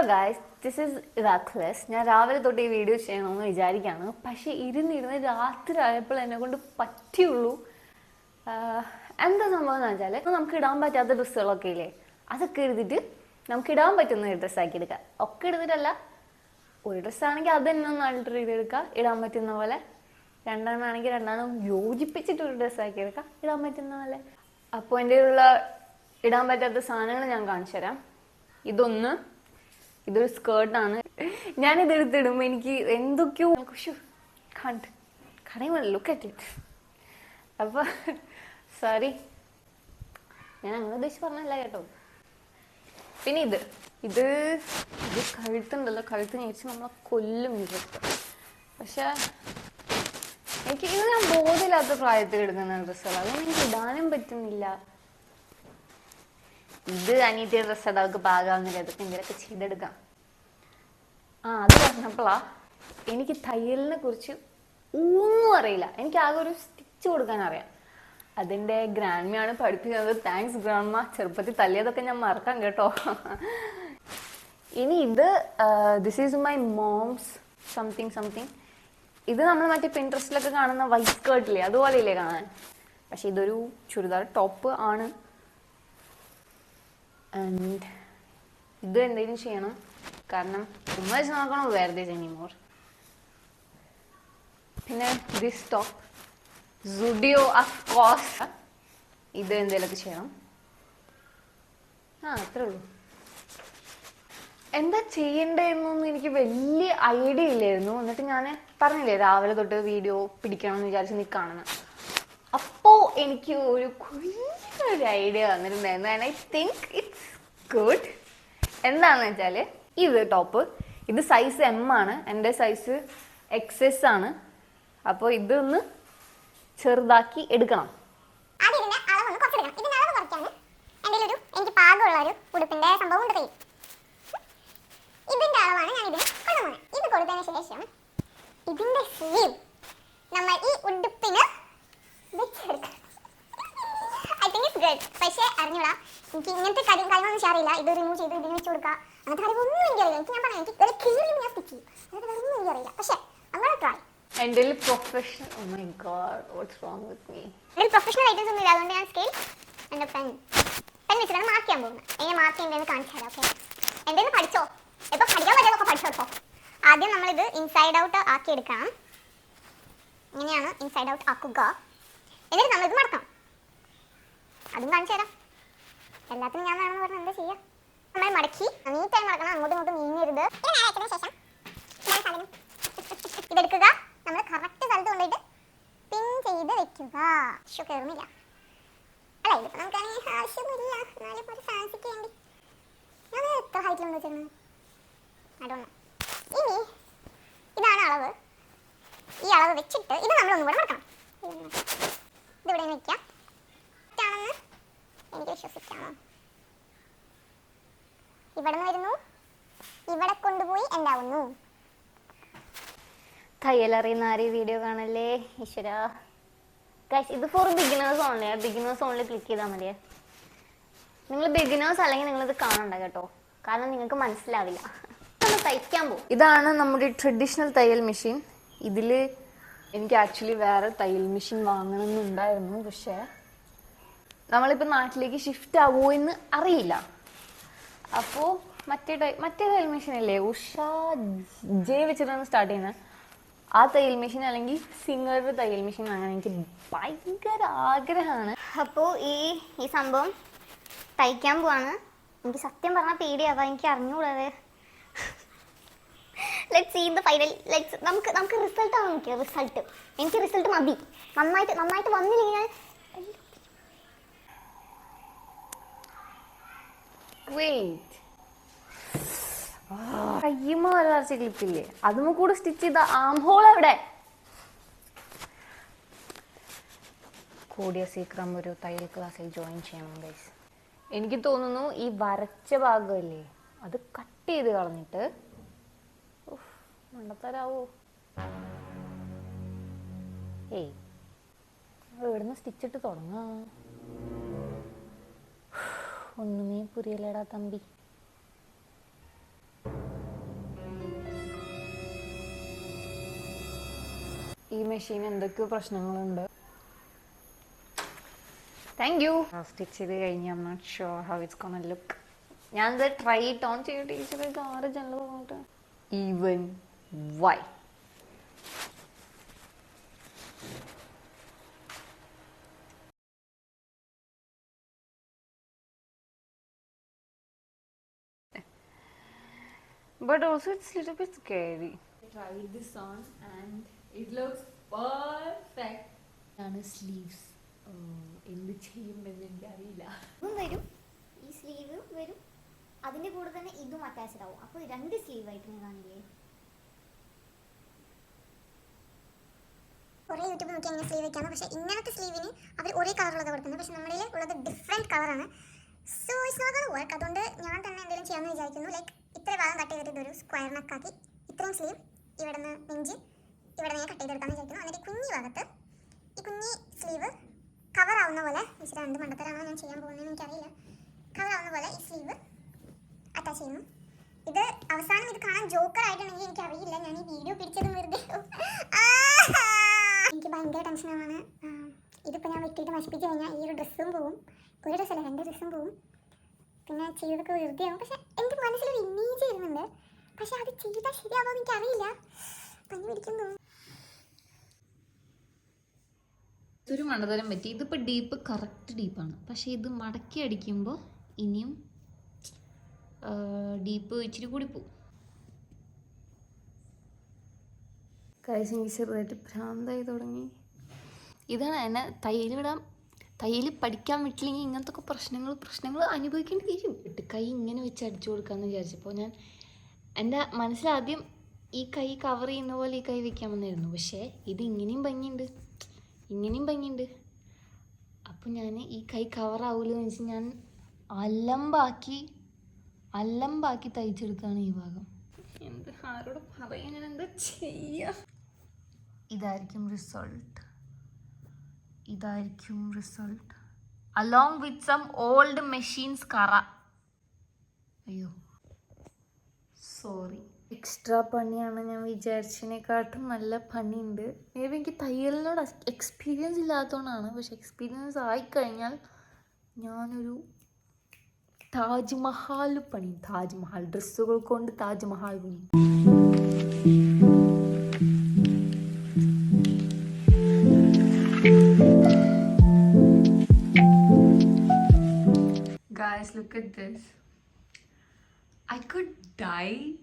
Hello guys this is ഇതാക്ലസ് ഞാൻ രാവിലെ തൊട്ട് ഈ വീഡിയോ ചെയ്യണമെന്ന് വിചാരിക്കുകയാണ്. പക്ഷേ ഇരുന്നിരുന്ന് രാത്രി ആയപ്പോൾ എന്നെ കൊണ്ട് പറ്റിയുള്ളൂ. എന്താ സംഭവം എന്ന് വെച്ചാൽ നമുക്ക് ഇടാൻ പറ്റാത്ത ഡ്രസ്സുകളൊക്കെ ഇല്ലേ? അതൊക്കെ എഴുതിയിട്ട് നമുക്ക് ഇടാൻ പറ്റുന്ന ഒരു ഡ്രസ്സാക്കി എടുക്കാം. ഒക്കെ എടുത്തിട്ടല്ല ഒരു ഡ്രസ്സാണെങ്കിൽ അത് തന്നെ ഒന്ന് ആൾട്ടർ ചെയ്തെടുക്കുക ഇടാൻ പറ്റുന്ന പോലെ. രണ്ടെണ്ണമാണെങ്കിൽ രണ്ടെണ്ണം യോജിപ്പിച്ചിട്ട് ഒരു ഡ്രസ്സാക്കി എടുക്കാം. ഇടാൻ പറ്റുന്ന പോലെ. അപ്പോൾ എന്റെ ഉള്ള ഇടാൻ പറ്റാത്ത സാധനങ്ങൾ ഞാൻ കാണിച്ചു തരാം ഇതൊന്ന് ഇതൊരു സ്കേർട്ടാണ് ഞാൻ ഇത് എടുത്തിടുമ്പോ എനിക്ക് എന്തൊക്കെയോ ശ്ശോ, കണ്ട്. ലുക്ക് അറ്റ് ഇറ്റ് സോറി ഞാൻ അങ്ങനെ ഉദ്ദേശിച്ച് പറഞ്ഞല്ല കേട്ടോ. പിന്നെ ഇത്. ഇത് ഇത് കഴുത്തുണ്ടല്ലോ. കഴുത്ത് ഞെരിച്ച് നമ്മളെ കൊല്ലും പക്ഷെ എനിക്ക് ഇത് ഞാൻ ബോധമില്ലാത്ത പ്രായത്തിൽ എടുക്കുന്ന ഡ്രസ്സുകൾ അതൊന്നും എനിക്ക് ഇടാനും പറ്റുന്നില്ല. ഇത് അനീറ്റിയ ഡ്രസ്സ് അവൾക്ക് പാകാവുന്നില്ല അതൊക്കെ എന്തെങ്കിലുമൊക്കെ ചെയ്തെടുക്കാം. ആ അത് പറഞ്ഞപ്പോളാ എനിക്ക് തയ്യലിനെ കുറിച്ച് ഒന്നും അറിയില്ല. എനിക്ക് ആകെ ഒരു സ്റ്റിച്ച് കൊടുക്കാൻ അറിയാം. അതിന്റെ ഗ്രാൻഡ്മയാണ് പഠിപ്പിക്കുന്നത്. താങ്ക്സ് ഗ്രാൻഡ്മ ചെറുപ്പത്തിൽ തല്ലിയതൊക്കെ ഞാൻ മറക്കാം കേട്ടോ. ഇനി ഇത് this is my moms something something ഇത് നമ്മൾ മറ്റേ പിൻട്രസ്റ്റിലൊക്കെ കാണുന്ന വൈറ്റ് സ്കേർട്ടില്ലേ അതുപോലെയില്ലേ കാണാൻ? പക്ഷെ ഇതൊരു ചുരിദാർ ടോപ്പ് ആണ്. ആൻഡ് ഇത് എന്തെങ്കിലും ചെയ്യണം. കാരണം ഉമ്മ വെച്ച് നോക്കണം വേറെ എനിമോർ പിന്നെ this top Zudio of cos ഇത് എന്തെങ്കിലുമൊക്കെ ചെയ്യണം. ആ അത്രേ ഉള്ളൂ. എന്താ ചെയ്യണ്ടെന്നൊന്നും എനിക്ക് വലിയ ഐഡിയ ഇല്ലായിരുന്നു. എന്നിട്ട് ഞാൻ പറഞ്ഞില്ലേ രാവിലെ തൊട്ട് വീഡിയോ പിടിക്കണം എന്ന് വിചാരിച്ച് നിൽക്കുകയാണെന്ന് അപ്പോ എനിക്ക് ഒരു കുഞ്ഞൊരു ഐഡിയ വന്നിട്ടുണ്ടായിരുന്നു. ആൻഡ് ഐ തിങ്ക് ഗുഡ് എന്താണെന്ന് വെച്ചാൽ ഇത് ടോപ്പ് ഇത് സൈസ് എം ആണ്. എന്റെ സൈസ് എക്സ് എസ് ആണ്. അപ്പോൾ ഇതൊന്ന് ചെറുതാക്കി എടുക്കണം. ഉടുപ്പിന്റെ സംഭവം ഉണ്ട് ഇതിന്റെ അളവാണ് ഞാൻ ഇതിന് കൊടുക്കുന്നത് ഇത് കൊടുത്തതിന് ശേഷം ഇതിന്റെ സ്ലീവ് നമ്മൾ ഈ ഉടുപ്പിന് വെച്ചെടുക്കണം ഐ തിങ്ക് ഇറ്റ്സ് ഗുഡ് പക്ഷേ അറിഞ്ഞൂടാ എനിക്ക് ഇങ്ങനത്തെ കാര്യം കാര്യങ്ങളൊന്നും അറിയില്ല ഇത് റിമൂവ് ചെയ്ത് ഇതിന് വെച്ച് കൊടുക്കുക അങ്ങനത്തെ കാര്യമൊന്നും എനിക്കറിയില്ല എനിക്ക് ഞാൻ പറഞ്ഞു എനിക്ക് ഒരു കീഴിൽ ഞാൻ സ്റ്റിച്ച് ചെയ്യും. അങ്ങനത്തെ കാര്യമൊന്നും എനിക്കറിയില്ല പക്ഷേ അങ്ങനെ ട്രൈ എന്റെ professional oh my god what's wrong with me എന്റെ പ്രൊഫഷണൽ ഐറ്റംസ് ഒന്നും ഇല്ല. അതുകൊണ്ട് ഞാൻ സ്കെയിൽ എന്റെ പെൻ പെൻ വെച്ചിട്ടാണ് മാർക്ക് ചെയ്യാൻ പോകുന്നത് എങ്ങനെ മാർക്ക് ചെയ്യേണ്ടതെന്ന് കാണിച്ചു തരാം ഓക്കെ എന്തെങ്കിലും പഠിച്ചോ? ഇപ്പോൾ പഠിക്കാൻ പറ്റുന്നതൊക്കെ പഠിച്ചോ ആദ്യം നമ്മളിത് ഇൻസൈഡ് ഔട്ട് ആക്കി എടുക്കണം. ഇങ്ങനെയാണ് ഇൻസൈഡ് ഔട്ട് ആക്കുക. എന്നിട്ട് നമ്മളിത് മടക്കണം. അതും കാണിച്ചു തരാം. എല്ലാത്തിനും ഞാൻ വേണമെന്ന് പറഞ്ഞാൽ എന്താ ചെയ്യാം? നമ്മൾ മടക്കി. നീറ്റായി മടക്കണം. അങ്ങോട്ടും ഇങ്ങോട്ടും നീങ്ങരുത് ശേഷം ഇതെടുക്കുക. നമ്മൾ കറക്റ്റ് സ്ഥലത്ത് കൊണ്ടുപോയിട്ട് പിൻ ചെയ്ത് വെക്കുക. ഷോ കയറുന്നില്ല അല്ല ഇതിപ്പോ നമുക്കാണെങ്കിൽ ആവശ്യമില്ല എന്നാലും ഒരു ഫാൻസിക്ക് വേണ്ടി. ഞാൻ എത്ര ഹൈറ്റിലുണ്ട് വെച്ചിരുന്നു അതൊന്ന് ഇനി ഇതാണ് അളവ്. ഈ അളവ് വെച്ചിട്ട് ഇത് നമ്മൾ ഒന്നും കൂടെ മടക്കണം ഇതിവിടെ വെക്കാം? വിശ്വസിക്കാമോ ഇവിടുന്ന് വരുന്നു. ഇവിടെ കൊണ്ടുപോയി എന്താവുന്നു തയ്യലറിയുന്ന ആരും വീഡിയോ കാണല്ലേ? ഈശ്വര. ഗൈസ് ഇത് for beginners only beginners only click ചെയ്താൽ മതിയെ നിങ്ങൾ ബിഗിനേഴ്സ് അല്ലെങ്കിൽ നിങ്ങളിത് കാണണ്ട കേട്ടോ. കാരണം നിങ്ങൾക്ക് മനസ്സിലാവില്ല. നമ്മൾ തയ്ക്കാൻ പോകും ഇതാണ് നമ്മുടെ ട്രഡീഷണൽ തയ്യൽ മെഷീൻ ഇതിൽ എനിക്ക് ആക്ച്വലി വേറെ തയ്യൽ മെഷീൻ വാങ്ങണമെന്നുണ്ടായിരുന്നു. പക്ഷേ നമ്മളിപ്പോൾ നാട്ടിലേക്ക് ഷിഫ്റ്റ് ആവുമോ എന്ന് അറിയില്ല. അപ്പോൾ മറ്റേ ടൈ മറ്റേ തയ്യൽ മെഷീൻ അല്ലേ ഉഷ ജെ വെച്ചിട്ടാണ് സ്റ്റാർട്ട് ചെയ്യുന്നത്. ആ തയ്യൽ മെഷീൻ അല്ലെങ്കിൽ സിംഗറുടെ തയ്യൽ മെഷീൻ വാങ്ങാൻ എനിക്ക് ഭയങ്കര ആഗ്രഹമാണ്. അപ്പോൾ ഈ ഈ സംഭവം തയ്ക്കാൻ പോവാണ്. എനിക്ക് സത്യം പറഞ്ഞാൽ പേടിയാവാ എനിക്ക് അറിഞ്ഞുകൂടാതെ let see the final let's നമുക്ക് നമുക്ക് റിസൾട്ട് ആണ് നോക്കിയ റിസൾട്ട് എനിക്ക് റിസൾട്ട് മതി. നന്നായിട്ട് നന്നായിട്ട് വന്നില്ലെങ്കിൽ വെയിറ്റ് നല്ല വരച്ച ക്ലിപ്പില്ലേ അതും കൂടെ സ്റ്റിച്ച് ചെയ്ത ആം ഹോൾ എവിടെ? കൂടിയ സീക്രം ഒരു തയ്യൽ ക്ലാസ്സിൽ ജോയിൻ ചെയ്യണം ഗൈസ് എനിക്ക് തോന്നുന്നു ഈ വരച്ച ഭാഗമല്ലേ? അത് കട്ട് ചെയ്ത് കളഞ്ഞിട്ട് മണ്ടത്തരാവോ? ഏയ് എവിടുന്ന് സ്റ്റിച്ചിട്ട് തുടങ്ങാം. ഒന്നുമേ புரியலடா തമ്പി. ഈ മെഷീൻ എന്തൊക്കെയോ പ്രശ്നങ്ങളുണ്ട്? താങ്ക് യു സ്റ്റിച്ച് ചെയ്ത് കഴിഞ്ഞ് I'm not sure how it's gonna look ഞാനത് ട്രൈ ഇറ്റ് ഓൺ ചെയ്യും ടീച്ചർ ആറ് ജനറൽ പറഞ്ഞിട്ട് even white but also it's a little bit scary. I tried this on and it looks perfect. ആണ് sleeves എന്ത് ചെയ്യുമെന്ന് എനിക്കറിയില്ല. ഇതും വരും. ഈ സ്ലീവ് വരും. അതിന്റെ കൂടെ തന്നെ ഇതും അറ്റാച്ച്ഡ് ആവും. അപ്പോൾ രണ്ട് സ്ലീവ് ആയിട്ട് നിങ്ങൾ കാണില്ലേ കുറേ യൂട്യൂബ് നോക്കി അങ്ങനെ സ്ലീവ് വെക്കാണ് പക്ഷേ ഇങ്ങനത്തെ സ്ലീവിന് അവർ ഒരേ കളറുള്ളത് കൊടുക്കുന്നത്. പക്ഷെ നമ്മുടെ ഉള്ളത് ഡിഫറെന്റ് കളറാണ് സോ ഇറ്റ്സ് നോട്ട് വർക്ക് അതുകൊണ്ട് ഞാൻ തന്നെ എന്തെങ്കിലും ചെയ്യാമെന്ന് വിചാരിക്കുന്നു. ലൈക്ക് ഇത്ര ഭാഗം കട്ട് ചെയ്തിട്ട് ഇതൊരു സ്ക്വയർ നെക്കാക്കി ഇത്രയും സ്ലീവ് ഇവിടെ നിന്ന് നെഞ്ച് ഇവിടെ നിന്ന് കട്ട് ചെയ്തെടുക്കാമെന്ന് വിചാരിക്കുന്നു. എന്നിട്ട് കുഞ്ഞി ഭാഗത്ത് ഈ കുഞ്ഞി സ്ലീവ് കവർ ആവുന്ന പോലെ ഇച്ചിരി രണ്ട് മണ്ടത്തരാണോ ഞാൻ ചെയ്യാൻ പോകുന്നതെന്ന് എനിക്കറിയില്ല. കവർ ആവുന്ന പോലെ ഈ സ്ലീവ് അറ്റാച്ച് ചെയ്യുന്നു. ഇത് അവസാനം ഇത് കാണാൻ ജോക്കർ ആയിട്ടുണ്ടെങ്കിൽ എനിക്ക് അറിയില്ല ഞാൻ ഈ വീഡിയോ പിടിച്ചത് വെറുതെ! എനിക്ക് ഭയങ്കര ടെൻഷനാണ് ഇതിപ്പോൾ ഞാൻ വെട്ടിയിട്ട് നശിപ്പിച്ച് കഴിഞ്ഞാൽ ഈ ഒരു ഡ്രസ്സും പോവും. ഒരു ഡ്രസ്സല്ല രണ്ട് ഡ്രസ്സും പോവും. പിന്നെ ചെയ്തൊക്കെ വെറുതെ ആവും. പക്ഷെ എന്റെ മനസ്സിലൊരു ഇമേജ് വരുന്നുണ്ട്. പക്ഷെ അത് ചെയ്താൽ ശരിയാവുമോ എനിക്ക് അറിയില്ല പനി പിടിക്കുന്നു. ഒരു മണ്ടതരം പറ്റി. ഇതിപ്പോൾ ഡീപ്പ് കറക്റ്റ് ഡീപ്പാണ് പക്ഷേ ഇത് മടക്കി അടിക്കുമ്പോൾ ഇനിയും ഡീപ്പ് ഇച്ചിരി കൂടി പോവും. എനിക്ക് ചെറുതായിട്ട് ഭ്രാന്തായി തുടങ്ങി. ഇതാണ് എന്നെ തയ്യൽ വിടാൻ തയ്യൽ പഠിക്കാൻ വിട്ടില്ലെങ്കിൽ ഇങ്ങനത്തെ ഒക്കെ പ്രശ്നങ്ങൾ പ്രശ്നങ്ങൾ അനുഭവിക്കേണ്ടി വരും ഇട്ട് കൈ ഇങ്ങനെ വെച്ച് അടിച്ചു കൊടുക്കാമെന്ന് വിചാരിച്ചപ്പോൾ ഞാൻ എന്റെ മനസ്സിലാദ്യം ഈ കൈ കവർ ചെയ്യുന്ന പോലെ ഈ കൈ വെക്കാമെന്നായിരുന്നു പക്ഷേ ഇത് ഇങ്ങനെയും ഭംഗിയുണ്ട്. ഇങ്ങനെയും ഭംഗിയുണ്ട്. അപ്പോൾ ഞാൻ ഈ കൈ കവർ ആവില്ലെന്ന് വെച്ച് ഞാൻ അലമ്പാക്കി അലമ്പാക്കി തയ്ച്ചെടുക്കുകയാണ് ഈ ഭാഗം. എന്ത്? ആരോട് പറയാൻ എന്താ ചെയ്യുക ഇതായിരിക്കും റിസൾട്ട് ഇതായിരിക്കും result along with some old machines കറ അയ്യോ. സോറി എക്സ്ട്രാ പണിയാണ് ഞാൻ വിചാരിച്ചതിനെക്കാട്ടും നല്ല പണിയുണ്ട്. മേ ബി എനിക്ക് തയ്യലിനോട് എക്സ്പീരിയൻസ് ഇല്ലാത്തതുകൊണ്ടാണ്. പക്ഷെ എക്സ്പീരിയൻസ് ആയിക്കഴിഞ്ഞാൽ ഞാനൊരു താജ്മഹൽ പണി താജ്മഹൽ ഡ്രസ്സുകൾ കൊണ്ട് താജ്മഹാൽ പണി. Look at this. I could die